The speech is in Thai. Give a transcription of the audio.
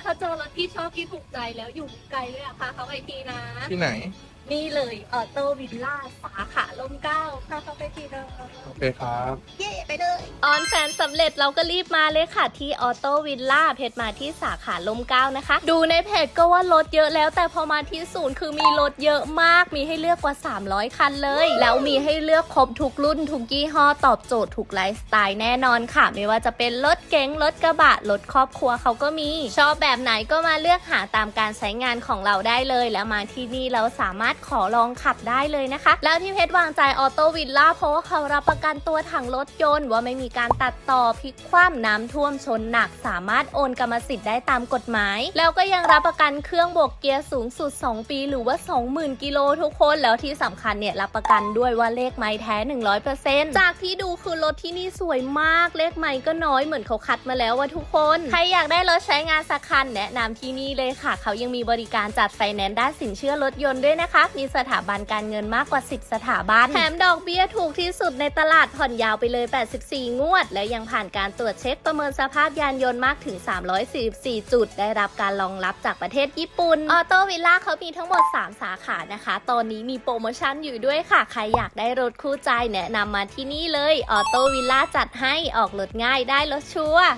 เขาเจอรถที่ชอบที่ถูกใจแล้วอยู่ไกลเลยอะค่ะเขาไปทีนะ ที่ไหน นี่เลยออโต้วิลล่าสาขาลมเกล้าพาเขาไปทีนะโอเคครับ เย่ไปเลย ออนแฟนสำเร็จเราก็รีบมาเลยค่ะ ที่ออโต้วิลล่าเพจมาที่สาขาลมเกล้านะคะ ดูในเพจก็ว่ารถเยอะแล้ว แต่พอมาที่ศูนย์คือมีรถเยอะมาก มีให้เลือกกว่า 300 คันเลย แล้วมีให้เลือกครบทุกรุ่นทุกยี่ห้อตอบโจทย์ทุกไลฟ์สไตล์แน่นอนค่ะ ไม่ว่าจะเป็นรถเก๋งรถกระบะรถครอบครัวเขาก็มี ชอบแบบไหนก็มาเลือกหาตามการใช้งานของเราได้เลย แล้วมาที่นี่เราสามารถขอลองขับได้เลยนะคะ แล้วที่เพชรวางใจออโต้วิลล่าเพราะว่าเขารับประกันตัวถังรถยนต์ ว่าไม่มีการตัดต่อพลิกคว่ำน้ำท่วมชนหนัก สามารถโอนกรรมสิทธิ์ได้ตามกฎหมาย แล้วก็ยังรับประกันเครื่องบวกเกียร์สูงสุด 2 ปี หรือว่า 20,000 กิโลทุกคนแล้วที่สำคัญเนี่ยรับประกันด้วยว่าเลขไม้แท้ 100%จากที่ดูคือรถที่นี่สวยมากเลขไม้ก็น้อยเหมือนเขาคัดมาแล้วว่าทุกคน ใครอยากได้รถใช้งานสักคันแนะนำที่นี่เลยค่ะ เขายังมีบริการจัดไฟแนนซ์ด้านสินเชื่อรถยนต์ด้วยนะคะมีสถาบันการเงินมากกว่า 10 สถาบัน แถมดอกเบี้ยถูกที่สุดในตลาดผ่อนยาวไปเลย 84 งวด และยังผ่านการตรวจเช็คประเมินสภาพยานยนต์มากถึง 344 จุด ได้รับการรองรับจากประเทศญี่ปุ่น ออโตวิลล่าเขามีทั้งหมด 3 สาขานะคะ ตอนนี้มีโปรโมชั่นอยู่ด้วยค่ะ ใครอยากได้รถคู่ใจแนะนำมาที่นี่เลย ออโตวิลล่าจัดให้ออกรถง่ายได้รถชัวร์